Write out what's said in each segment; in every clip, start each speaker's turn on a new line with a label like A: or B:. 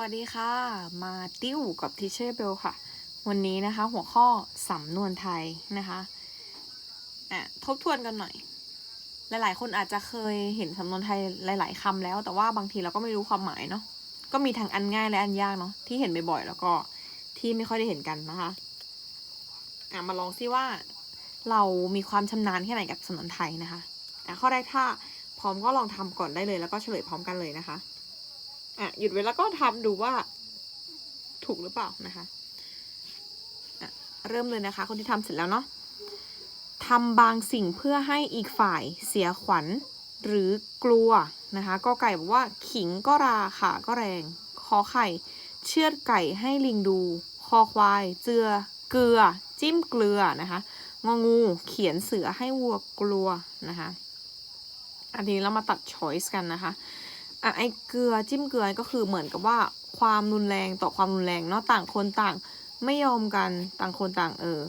A: วัสดีค่ะ มาติ้วกับทีเชอร์เบลค่ะ วันนี้นะคะ หัวข้อสำนวนไทยนะคะอะทบทวนกันหน่อย หลาย ๆ คนอาจจะเคยเห็นสำนวนไทยหลาย ๆคำแล้ว แต่ว่าบางทีเราก็ไม่รู้ความหมายเนาะก็มีทั้งอันง่ายและอันยากเนาะที่เห็นบ่อยๆแล้วก็ที่ไม่ค่อยได้เห็นกันนะคะอะมาลองซิว่า เรามีความชำนาญแค่ไหนกับสำนวนไทยนะคะอะข้อแรกถ้าพร้อมก็ลองทำก่อนได้เลยแล้วก็เฉลยพร้อมกันเลยนะคะ อะหยุดไว้แล้วก็ทำดูว่าถูกหรือเปล่านะคะอะเริ่มเลยนะคะ คนที่ทำเสร็จแล้วเนาะทำบางสิ่งเพื่อให้อีกฝ่ายเสียขวัญหรือกลัวนะคะก็ไก่บอกว่าขิงก็ราขาก็แรงคอไข่ เชือดไก่ให้ลิงดู คอควาย เจือ เกลือ จิ้มเกลือนะคะงองูเขียนเสือให้วัวกลัวนะคะ อันนี้เรามาตัด choice กันนะคะ อะไอเกลือจิ้มเกลือก็คือเหมือนกับว่าความรุนแรงต่อความรุนแรงเนาะต่างคนต่างไม่ยอมกันต่างคนต่างเออ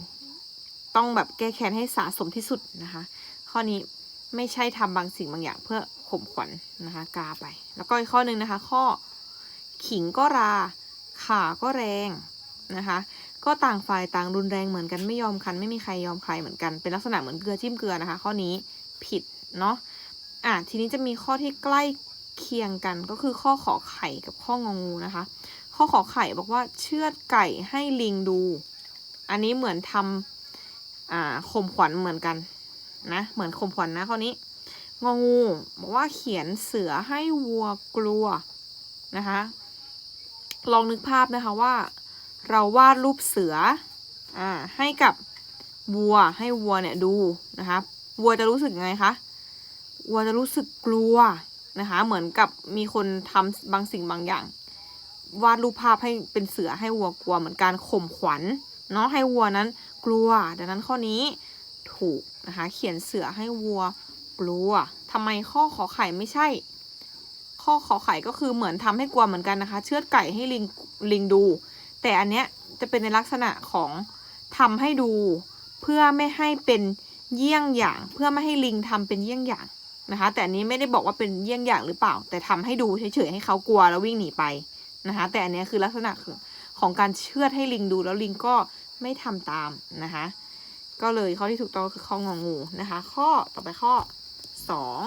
A: ต้องแบบแก้แค้นให้สะสมที่สุดนะคะ ข้อนี้ไม่ใช่ทำบางสิ่งบางอย่างเพื่อข่มขวัญนนะคะ กาไป แล้วก็อีกข้อหนึ่งนะคะ ข้อขิงก็ราขาก็แรงนะคะ ก็ต่างฝ่ายต่างรุนแรงเหมือนกันไม่ยอมกันไม่มีใครยอมใครเหมือนกันเป็นลักษณะเหมือนเกลือจิ้มเกลือนะคะ ข้อนี้ผิดเนาะอะทีนี้จะมีข้อที่ใกล้ เคียงกันก็คือข้อขอไข่กับข้ององูนะคะ ข้อขอไข่บอกว่าเชือดไก่ให้ลิงดู อันนี้เหมือนทำอ่าข่มขวัญเหมือนกันนะเหมือนข่มขวัญนะข้อนี้งองูบอกว่าเขียนเสือให้วัวกลัวนะคะ ลองนึกภาพนะคะว่า เราวาดรูปเสืออ่าให้กับวัวให้วัวเนี่ยดูนะคะวัวจะรู้สึกยังไงคะวัวจะรู้สึกกลัว นะคะ เหมือนกับมีคนทำบางสิ่งบางอย่าง วาดรูปภาพให้เป็นเสือให้วัวกลัวเหมือนการข่มขวัญเนาะให้วัวนั้นกลัว ดังนั้นข้อนี้ถูกนะคะ เขียนเสือให้วัวกลัวทำไมข้อขอไข่ไม่ใช่ ข้อขอไข่ก็คือเหมือนทำให้กลัวเหมือนกันนะคะ เชือดไก่ให้ลิงลิงดู แต่อันเนี้ยจะเป็นในลักษณะของทำให้ดู เพื่อไม่ให้เป็นเยี่ยงอย่าง เพื่อไม่ให้ลิงทำเป็นเยี่ยงอย่าง นะคะ แต่อันนี้ไม่ได้บอกว่าเป็นเยี่ยงอย่างหรือเปล่า แต่ทำให้ดูเฉยๆให้เขากลัวแล้ววิ่งหนีไปนะคะ แต่อันนี้คือลักษณะของการเชื่อดให้ลิงดูแล้วลิงก็ไม่ทำตามนะคะ ก็เลยข้อที่ถูกต้องคือข้ององูนะคะ ข้อต่อไปข้อสอง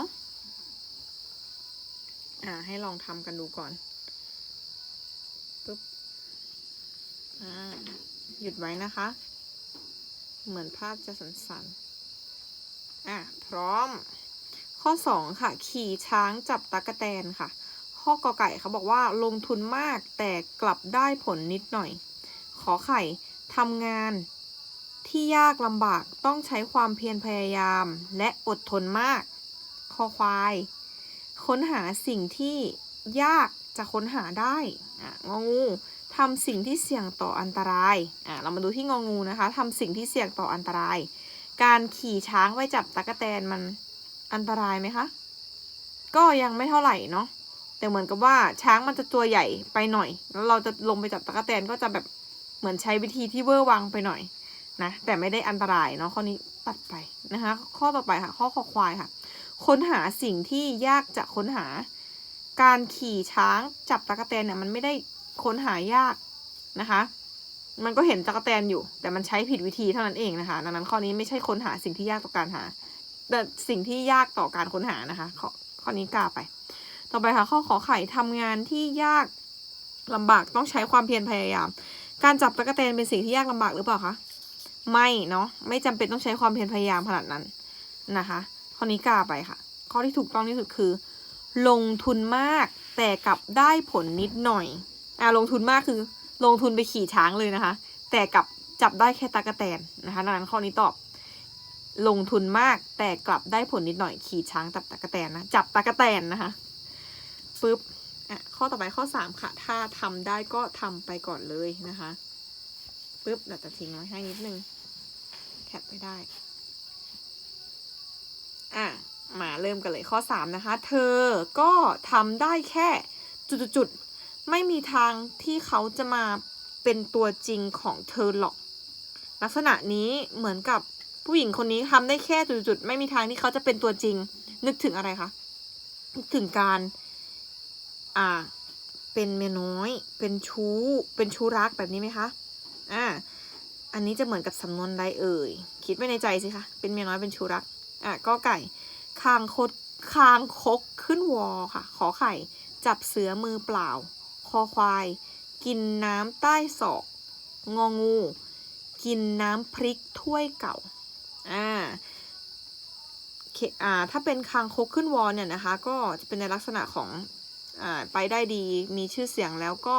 A: อ่าให้ลองทำกันดูก่อนปึ๊บอ่าหยุดไว้นะคะ เหมือนภาพจะสั่นๆอะพร้อม ข้อ 2 ค่ะ ขี่ช้างจับตะกะแตนค่ะ ข้อกอไก่เขาบอกว่าลงทุนมากแต่กลับได้ผลนิดหน่อย ขอไข่ทำงานที่ยากลำบากต้องใช้ความเพียรพยายามและอดทนมาก คอควาย ค้นหาสิ่งที่ยากจะค้นหาได้อะงองูทำสิ่งที่เสี่ยงต่ออันตรายอะเรามาดูที่งองูนะคะทำสิ่งที่เสี่ยงต่ออันตราย การขี่ช้างไว้จับตะกะแตนมัน อันตรายไหมคะ ก็ยังไม่เท่าไหร่เนาะแต่เหมือนกับว่าช้างมันจะตัวใหญ่ไปหน่อย แล้วเราจะลงไปจับตะกะแตนก็จะแบบเหมือนใช้วิธีที่เวอร์วังไปหน่อยนะแต่ไม่ได้อันตรายเนาะข้อนี้ตัดไปนะคะ ข้อต่อไปค่ะ ข้อคอควายค่ะ ค้นหาสิ่งที่ยากจะค้นหา การขี่ช้างจับตะกะแตนเนี่ยมันไม่ได้ค้นหายากนะคะ มันก็เห็นตะกะแตนอยู่ แต่มันใช้ผิดวิธีเท่านั้นเองนะคะ ดังนั้นข้อนี้ไม่ใช่ค้นหาสิ่งที่ยากต่อการหา แต่สิ่งที่ยากต่อการค้นหานะคะข้อข้อนี้กล้าไป ต่อไปค่ะข้อขอไข่ทำงานที่ยากลำบากต้องใช้ความเพียรพยายาม การจับตะกะแตนเป็นสิ่งที่ยากลำบากหรือเปล่าคะไม่เนาะไม่จำเป็นต้องใช้ความเพียรพยายามขนาดนั้นนะคะ ข้อนี้กล้าไปค่ะ ข้อที่ถูกต้องที่สุดคือ ลงทุนมากแต่กลับได้ผลนิดหน่อยอ่าลงทุนมากคือ ลงทุนไปขี่ช้างเลยนะคะ แต่กลับจับได้แค่ตะกะแตนนะคะดังนั้นข้อนี้ตอบ ลงทุนมากแต่กลับได้ผลนิดหน่อยขี่ช้างจับตะกะแตนนะจับตะกะแตนนะคะปึ๊บอะข้อต่อไปข้อสามค่ะ ถ้าทำได้ก็ทำไปก่อนเลยนะคะปึ๊บเดี๋ยวจะทิ้งไว้ให้นิดนึงแคปไม่ได้อะมาเริ่มกันเลยข้อสามนะคะ เธอก็ทำได้แค่จุดๆไม่มีทางที่เขาจะมาเป็นตัวจริงของเธอหรอก ลักษณะนี้เหมือนกับ ผู้หญิงคนนี้ทำได้แค่จุดๆไม่มีทางที่เขาจะเป็นตัวจริง นึกถึงอะไรคะนึกถึงการ อ่า เป็นเมียน้อย เป็นชู้ เป็นชู้รักแบบนี้ไหมคะ อ่า อันนี้จะเหมือนกับสำนวนใดเอ่ย คิดไว้ในใจสิคะ เป็นเมียน้อยเป็นชู้รัก อะก็ไก่คางคดคางคกขึ้นวอค่ะ ขอไข่ จับเสือมือเปล่า คอควาย กินน้ำใต้ศอก งองู กินน้ำพริกถ้วยเก่า อ่าเคอ่าถ้าเป็นคางคกขึ้นวอลเนี่ยนะคะ ก็จะเป็นในลักษณะของอ่าไปได้ดีมีชื่อเสียงแล้วก็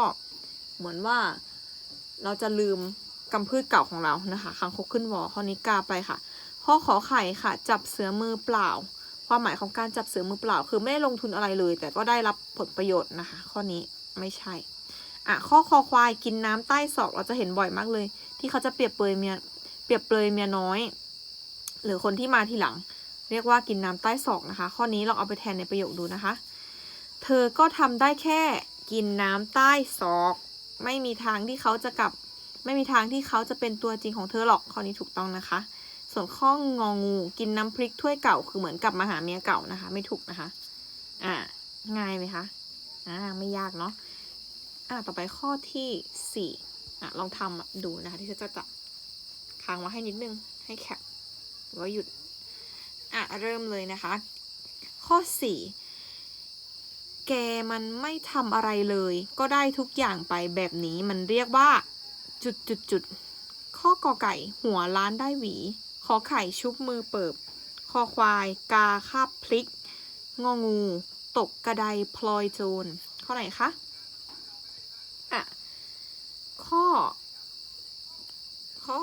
A: เหมือนว่าเราจะลืมกำพืชเก่าของเรานะคะคางคกขึ้นวอลข้อนี้กาไปค่ะ ข้อขอไข่ค่ะ จับเสือมือเปล่า ความหมายของการจับเสือมือเปล่า คือไม่ได้ลงทุนอะไรเลย แต่ก็ได้รับผลประโยชน์นะคะ ข้อนี้ไม่ใช่อะข้อคอควายกินน้ำใต้ศอกเราจะเห็นบ่อยมากเลย ที่เขาจะเปรียบเปรยเมียเปรียบเปรยเมียน้อย หรือคนที่มาทีหลัง เรียกว่ากินน้ำใต้ศอกนะคะ ข้อนี้ลองเอาไปแทนในประโยคดูนะคะ เธอก็ทำได้แค่กินน้ำใต้ศอก ไม่มีทางที่เขาจะกลับ ไม่มีทางที่เขาจะเป็นตัวจริงของเธอหรอกข้อนี้ถูกต้องนะคะ ส่วนข้ององูกินน้ำพริกถ้วยเก่าคือเหมือนกลับมาหาเมียเก่านะคะ ไม่ถูกนะคะ อ่าง่ายไหมคะอ่าไม่ยากเนาะอ่าต่อไปข้อที่สี่อะลองทำดูนะคะที่จะจับค้างไว้ให้นิดนึงให้แคปหรือ ว่าหยุด อะ เริ่มเลยนะคะ ข้อสี่แกมันไม่ทำอะไรเลย ก็ได้ทุกอย่างไปแบบนี้มันเรียกว่า จุดจุดจุดข้อกอไก่หัวล้านได้หวี ขอไข่ชุบมือเปิบ คอควาย กาคาบพลิก งองู ตกกระไดพลอยโจรข้อไหนคะ อะ ข้อ ข้อ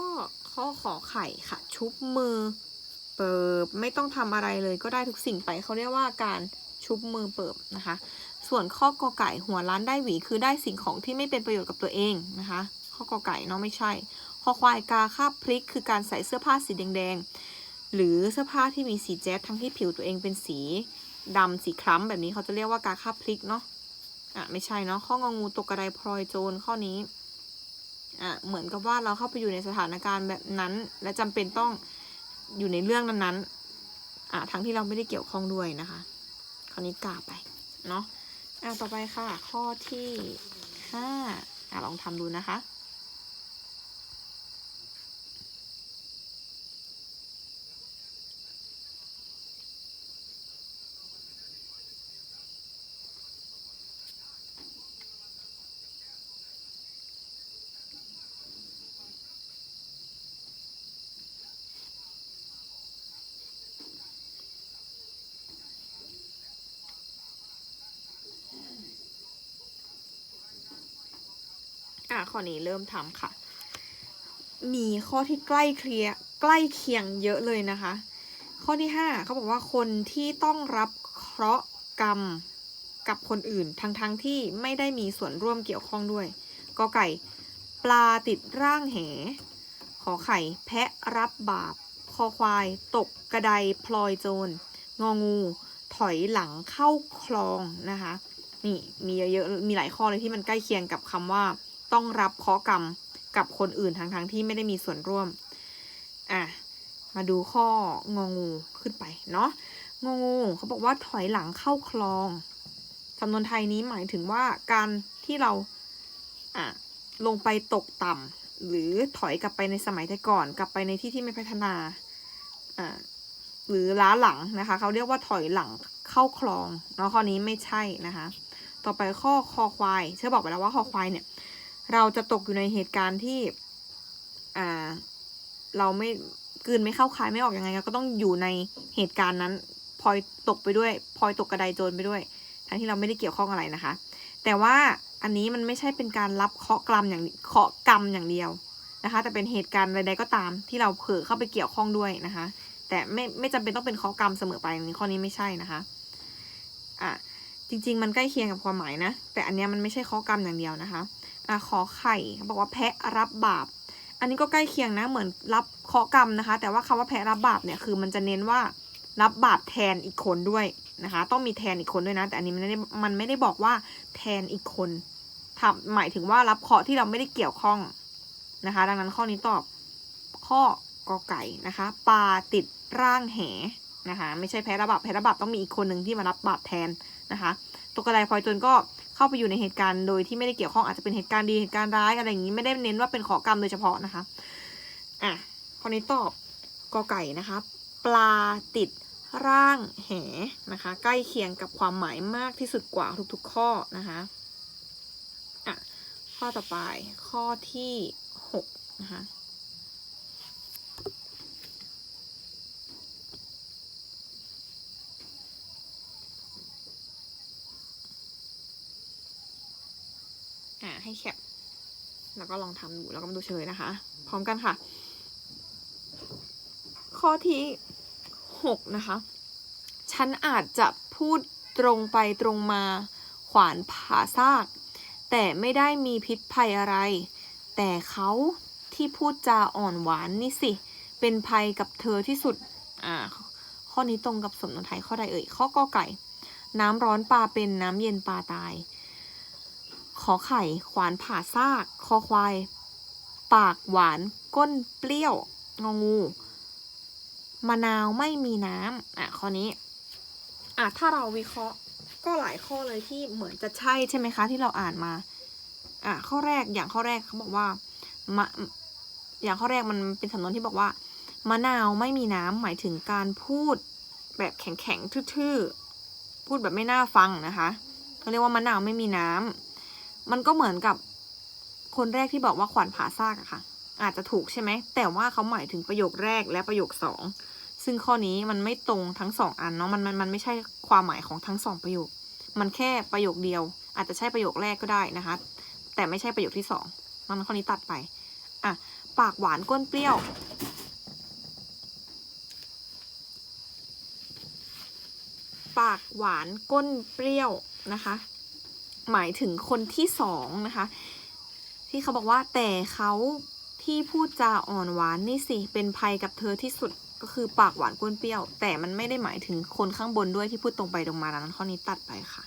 A: ข้อขอไข่ค่ะ ชุบมือ เปิบไม่ต้องทำอะไรเลยก็ได้ทุกสิ่งไปเขาเรียกว่าการชุบมือเปิบนะคะ ส่วนข้อกอไก่หัวล้านได้หวีคือได้สิ่งของที่ไม่เป็นประโยชน์กับตัวเองนะคะ ข้อกอไก่เนาะไม่ใช่คอควายกาคาบพลิก คือการใส่เสื้อผ้าสีแดงๆ หรือเสื้อผ้าที่มีสีแจ๊ดทั้งที่ผิวตัวเองเป็นสีดำสีคล้ำแบบนี้เขาจะเรียกว่ากาคาบพลิกเนาะอะไม่ใช่เนาะข้ององูตกกระไดพลอยโจรข้อนี้ อะเหมือนกับว่าเราเข้าไปอยู่ในสถานการณ์แบบนั้น และจำเป็นต้องอยู่ในเรื่องนั้นๆอะทั้งที่เราไม่ได้เกี่ยวข้องด้วยนะคะคราวนี้กาไปเนาะอะต่อไปค่ะ ข้อที่ห้าอะลองทำดูนะคะ ข้อนี้เริ่มทำค่ะ มีข้อที่ใกล้เคลียใกล้เคียงเยอะเลยนะคะ ข้อที่ห้าเขาบอกว่าคนที่ต้องรับเคราะห์กรรมกับคนอื่นทั้งๆทที่ไม่ได้มีส่วนร่วมเกี่ยวข้องด้วยกอไก่ปลาติดร่างแห ขอไข่ แพะรับบาป คอควาย ตกกระไดพลอยโจร งองู ถอยหลังเข้าคลองนะคะ นี่มีเยอะๆมีหลายข้อเลยที่มันใกล้เคียงกับคำว่า ต้องรับเคราะกรรมกับคนอื่นทั้งๆทที่ไม่ได้มีส่วนร่วม อะ มาดูข้ององูขึ้นไปเนาะงองูเขาบอกว่าถอยหลังเข้าคลองสำนวนไทยนี้หมายถึงว่าการที่เราอะลงไปตกต่ำหรือถอยกลับไปในสมัยแต่ก่อน กลับไปในที่ที่ไม่พัฒนาอ่าหรือล้าหลังนะคะเขาเรียกว่าถอยหลังเข้าคลองเนาะข้อนี้ไม่ใช่นะคะ ต่อไปข้อคอควายเชื่อบอกไปแล้วว่าคอควายเนี่ย เราจะตกอยู่ในเหตุการณ์ที่อ่าเราไม่กืนไม่เข้าคายไม่ออกยังไงก็ต้องอยู่ในเหตุการณ์นั้นพลอยตกไปด้วยพลอยตกกระไดโจรไปด้วย ทั้งที่เราไม่ได้เกี่ยวข้องอะไรนะคะ แต่ว่าอันนี้มันไม่ใช่เป็นการรับเคาะกรรมอย่างเคาะกรรมอย่างเดียวนะคะ แต่เป็นเหตุการณ์ใดๆก็ตามที่เราเผลอเข้าไปเกี่ยวข้องด้วยนะคะ แต่ไม่ไม่จำเป็นต้องเป็นเคาะกรรมเสมอไปอันนี้ข้อนี้ไม่ใช่นะคะอะจริง ๆ มันใกล้เคียงกับความหมายนะ แต่อันเนี้ยมันไม่ใช่เคาะกรรมอย่างเดียวนะคะ อะขอไข่เขาบอกว่าแพะรับบาป อันนี้ก็ใกล้เคียงนะเหมือนรับเคาะกรรมนะคะ แต่ว่าคำว่าแพะรับบาปเนี่ยคือมันจะเน้นว่ารับบาปแทนอีกคนด้วยนะคะ ต้องมีแทนอีกคนด้วยนะ แต่อันนี้มันไม่ได้มันไม่ได้บอกว่าแทนอีกคนทำหมายถึงว่ารับเคาะที่เราไม่ได้เกี่ยวข้องนะคะ ดังนั้นข้อนี้ตอบข้อกอไก่นะคะปลาติดร่างแหนะคะ ไม่ใช่แพ้รับบาปแพ้รับบาปต้องมีอีกคนหนึ่งที่มารับบาปแทนนะคะตกกระไดพลอยจรก็ เข้าไปอยู่ในเหตุการณ์โดยที่ไม่ได้เกี่ยวข้องอาจจะเป็นเหตุการณ์ดีเหตุการณ์ร้ายอะไรอย่างนี้ไม่ได้เน้นว่าเป็นขอกรรมโดยเฉพาะนะคะอะข้อนี้ตอบกอไก่นะคะ ปลาติดร่างแหนะคะ ใกล้เคียงกับความหมายมากที่สุดกว่าทุกๆข้อนะคะอะข้อต่อไปข้อที่หกนะคะ อ่าให้แคป แล้ว ก็ลองทำดูแล้วก็มาดูเฉลยนะคะ พร้อมกันค่ะ ข้อที่หกนะคะ ฉันอาจจะพูดตรงไปตรงมาขวานผ่าซาก แต่ไม่ได้มีพิษภัยอะไร แต่เขาที่พูดจาอ่อนหวานนี่สิ เป็นภัยกับเธอที่สุด อ่า ข้อนี้ตรงกับสมนวนไทยข้อใดเอ่ย ข้อกอไก่ น้ำร้อนปลาเป็นน้ำเย็นปลาตาย ขอไข่ ขวานผ่าซาก คอควาย ปากหวาน ก้นเปรี้ยว งองู มะนาวไม่มีน้ำอะ ข้อนี้ อะ ถ้าเราวิเคราะห์ ก็หลายข้อเลยที่เหมือนจะใช่ใช่ไหมคะ ที่เราอ่านมา อะ ข้อแรก อย่างข้อแรกเขาบอกว่ามะอย่างข้อแรกมันเป็นสำนวนที่บอกว่า มะนาวไม่มีน้ำหมายถึงการพูดแบบแข็งๆทื่อๆ พูดแบบไม่น่าฟังนะคะเขาเรียกว่ามะนาวไม่มีน้ำ มันก็เหมือนกับคนแรกที่บอกว่าขวัญผ่าซากอะค่ะ อาจจะถูกใช่ไหม แต่ว่าเขาหมายถึงประโยคแรกและประโยคสอง ซึ่งข้อนี้มันไม่ตรงทั้งสองอันเนาะ มันมันมันไม่ใช่ความหมายของทั้งสองประโยค มันแค่ประโยคเดียว อาจจะใช่ประโยคแรกก็ได้นะคะ แต่ไม่ใช่ประโยคที่สองมันข้อนี้ตัดไป อะ ปากหวานก้นเปรี้ยว ปากหวานก้นเปรี้ยวนะคะ หมายถึงคนที่สองนะคะ ที่เขาบอกว่าแต่เขาที่พูดจาอ่อนหวานนี่สิ เป็นภัยกับเธอที่สุดก็คือปากหวานก้นเปรี้ยว แต่มันไม่ได้หมายถึงคนข้างบนด้วยที่พูดตรงไปตรงมาดังนั้นข้อนี้ตัดไปค่ะ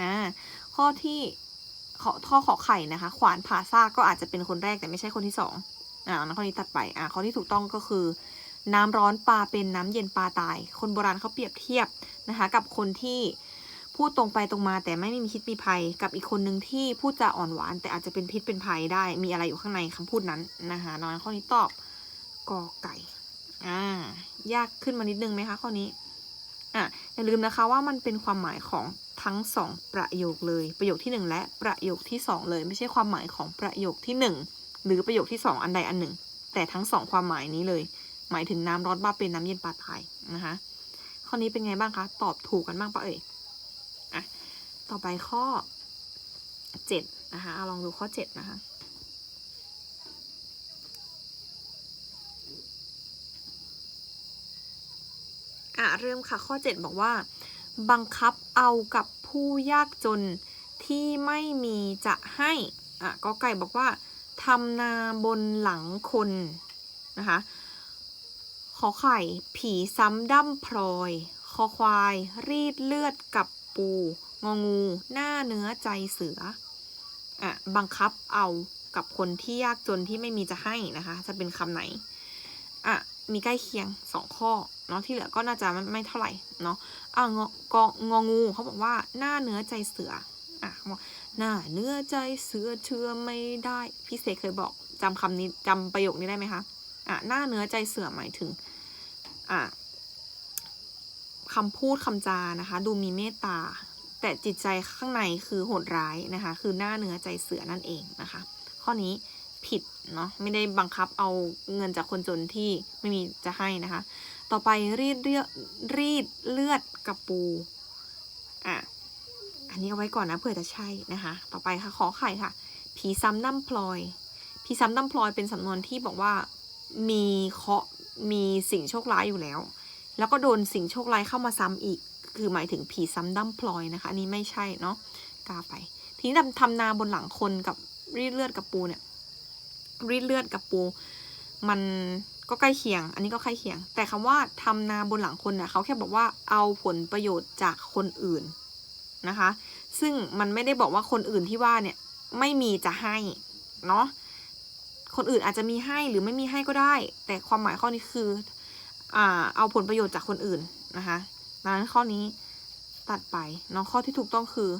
A: อ่าข้อที่ขอข้อขอไข่นะคะ ขวานผ่าซากก็อาจจะเป็นคนแรกแต่ไม่ใช่คนที่สองอ่านั้นข้อนี้ตัดไปอ่าข้อที่ถูกต้องก็คือ น้ำร้อนปลาเป็นน้ำเย็นปลาตาย คนโบราณเขาเปรียบเทียบนะคะ กับคนที่ พูดตรงไปตรงมาแต่ไม่มีพิษมีภัย กับอีกคนหนึ่งที่พูดจาอ่อนหวาน แต่อาจจะเป็นพิษเป็นภัยได้ มีอะไรอยู่ข้างในคำพูดนั้นนะคะนั้นข้อนี้ตอบกอไก่อ่ายากขึ้นมานิดนึงไหมคะข้อนี้อะอย่าลืมนะคะว่ามันเป็นความหมายของทั้งสองประโยคเลย ประโยคที่หนึ่งและประโยคที่สองเลย ไม่ใช่ความหมายของประโยคที่หนึ่งหรือประโยคที่สองอันใดอันหนึ่ง แต่ทั้งสองความหมายนี้เลย หมายถึงน้ำร้อนบ้าเป็นน้ำเย็นปลาตายนะคะข้อนี้เป็นไงบ้างคะ ตอบถูกกันบ้างปะเอ่ย ต่อไปข้อเจ็ดนะคะเอาลองดูข้อเจ็ดนะคะอะเริ่มค่ะข้อ 7 บอกว่า บังคับเอากับผู้ยากจนที่ไม่มีจะให้อะก็ไก่บอกว่าทำนาบนหลังคนนะคะขอไข่ผีซ้ำดั้มพลอย คอควายรีดเลือดกับปู งองู หน้าเนื้อใจเสืออะบังคับเอากับคนที่ยากจนที่ไม่มีจะให้นะคะ จะเป็นคำไหนอะมีใกล้เคียงสองข้อเนาะที่เหลือก็น่าจะไม่ไมเท่าไหร่เนาะอะงอกงองูเขาบอกว่าหน้าเนื้อใจเสืออะเขาบอกหน้าเนื้อใจเสือเชื่อไม่ได้พี่เสกเคยบอกจำคำนี้จำประโยคนี้ได้ไหมคะอะหน้าเนื้อใจเสือหมายถึงอะคำพูดคำจานะคะ ดูมีเมตตา แต่จิตใจข้างในคือโหดร้ายนะคะ คือหน้าเนื้อใจเสือนั่นเองนะคะ ข้อนี้ผิดเนาะไม่ได้บังคับเอาเงินจากคนจนที่ไม่มีจะให้นะคะ ต่อไปรีดเลือดรีดเลือดกับปูอะอันนี้เอาไว้ก่อนนะเผื่อจะใช่นะคะ ต่อไปค่ะขอไข่ค่ะ ผีซ้ำน้ำพลอยผีซ้ำน้ำพลอยเป็นสำนวนที่บอกว่ามีเคาะมีสิ่งโชคร้ายอยู่แล้ว แล้วก็โดนสิ่งโชคร้ายเข้ามาซ้ำอีก คือหมายถึงผีซ้ำดั้มพลอยนะคะ อันนี้ไม่ใช่เนาะกาไป ทีนี้ทำทำนาบนหลังคนกับรีดเลือดกับปูเนี่ยรีดเลือดกับปู มันก็ใกล้เคียง อันนี้ก็ใกล้เคียง แต่คำว่าทำนาบนหลังคนเนี่ยเขาแค่บอกว่าเอาผลประโยชน์จากคนอื่นนะคะ ซึ่งมันไม่ได้บอกว่าคนอื่นที่ว่าเนี่ยไม่มีจะให้เนาะ คนอื่นอาจจะมีให้หรือไม่มีให้ก็ได้ แต่ความหมายข้อนี้คือ อ่า เอาผลประโยชน์จากคนอื่นนะคะ ดังนั้นข้อนี้ตัดไปเนาะข้อที่ถูกต้องคือ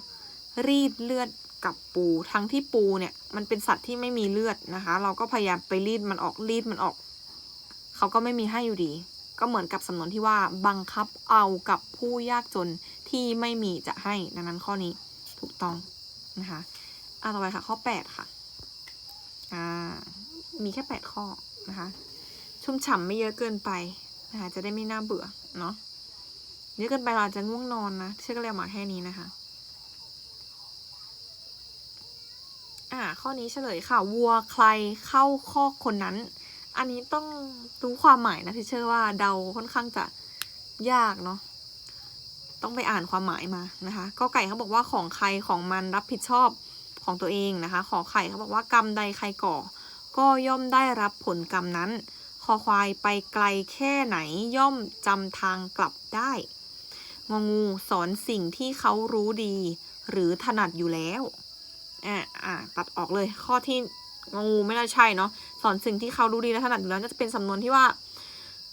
A: รีดเลือดกับปู ทั้งที่ปูเนี่ยมันเป็นสัตว์ที่ไม่มีเลือดนะคะ เราก็พยายามไปรีดมันออกรีดมันออก เขาก็ไม่มีให้อยู่ดี ก็เหมือนกับสำนวนที่ว่าบังคับเอากับผู้ยากจนที่ไม่มีจะให้ ดังนั้นข้อนี้ถูกต้องนะคะอะต่อไปค่ะ ข้อแปดค่ะอ่ามีแค่แปดข้อนะคะ ชุ่มฉ่ำไม่เยอะเกินไปนะคะจะได้ไม่น่าเบื่อเนาะ เยอะเกินไปเราจะง่วงนอนนะเชื่อก็เลยมาแค่นี้นะคะ อ่า ข้อนี้เฉลยค่ะ วัวใครเข้าคอกคนนั้น อันนี้ต้องรู้ความหมายนะที่เชื่อว่าเดาค่อนข้างจะยากเนาะต้องไปอ่านความหมายมานะคะก็ไก่เขาบอกว่าของใครของมันรับผิดชอบของตัวเองนะคะ ขอไข่เขาบอกว่ากรรมใดใครก่อ ก็ย่อมได้รับผลกรรมนั้น คอควายไปไกลแค่ไหนย่อมจำทางกลับได้ งองูสอนสิ่งที่เขารู้ดี หรือถนัดอยู่แล้วอ่าอ่าตัดออกเลยข้อที่งองูไม่น่าใช่เนาะสอนสิ่งที่เขารู้ดีและถนัดอยู่แล้วน่าจะเป็นสำนวนที่ว่า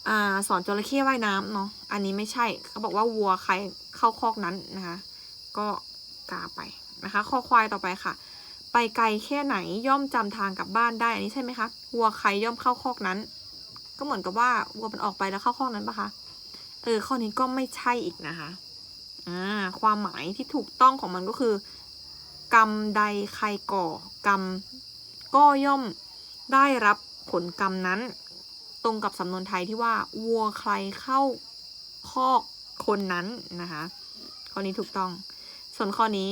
A: อ่าสอนจระเข้ว่ายน้ำเนาะอันนี้ไม่ใช่เขาบอกว่าวัวใครเข้าคอกนั้นนะคะ ก็กาไปนะคะ ข้อควายต่อไปค่ะ ไปไกลแค่ไหนย่อมจำทางกลับบ้านได้อันนี้ใช่ไหมคะวัวใครย่อมเข้าคอกนั้น ก็เหมือนกับว่าวัวมันออกไปแล้วเข้าคอกนั้นปะคะ เออข้อนี้ก็ไม่ใช่อีกนะคะอ่าความหมายที่ถูกต้องของมันก็คือ กรรมใดใครก่อกรรมก็ย่อมได้รับผลกรรมนั้น ตรงกับสำนวนไทยที่ว่าวัวใครเข้าคอกคนนั้นนะคะข้อนี้ถูกต้อง ส่วนข้อนี้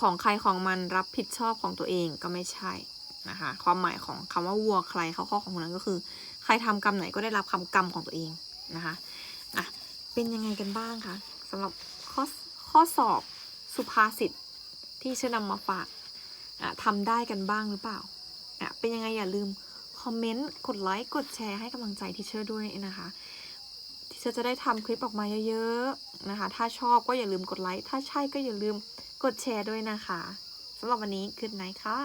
A: ของใครของมันรับผิดชอบของตัวเองก็ไม่ใช่นะคะความหมายของคำว่าวัวใครเข้าคอกของคนนั้นก็คือ ใครทำกรรมไหนก็ได้รับคำกรรมของตัวเองนะคะ เป็นยังไงกันบ้างคะสำหรับข้อข้อสอบสุภาษิตที่เชื่อนำมาฝากอะทำได้กันบ้างหรือเปล่าอะเป็นยังไงอย่าลืมคอมเมนต์กดไลค์กดแชร์ให้กำลังใจที่เชื่อด้วยนะคะ ที่เชื่อจะได้ทำคลิปออกมาเยอะๆนะคะ ถ้าชอบก็อย่าลืมกดไลค์ถ้าใช่ก็อย่าลืมกดแชร์ด้วยนะคะสำหรับวันนี้คืนไหนค่ะ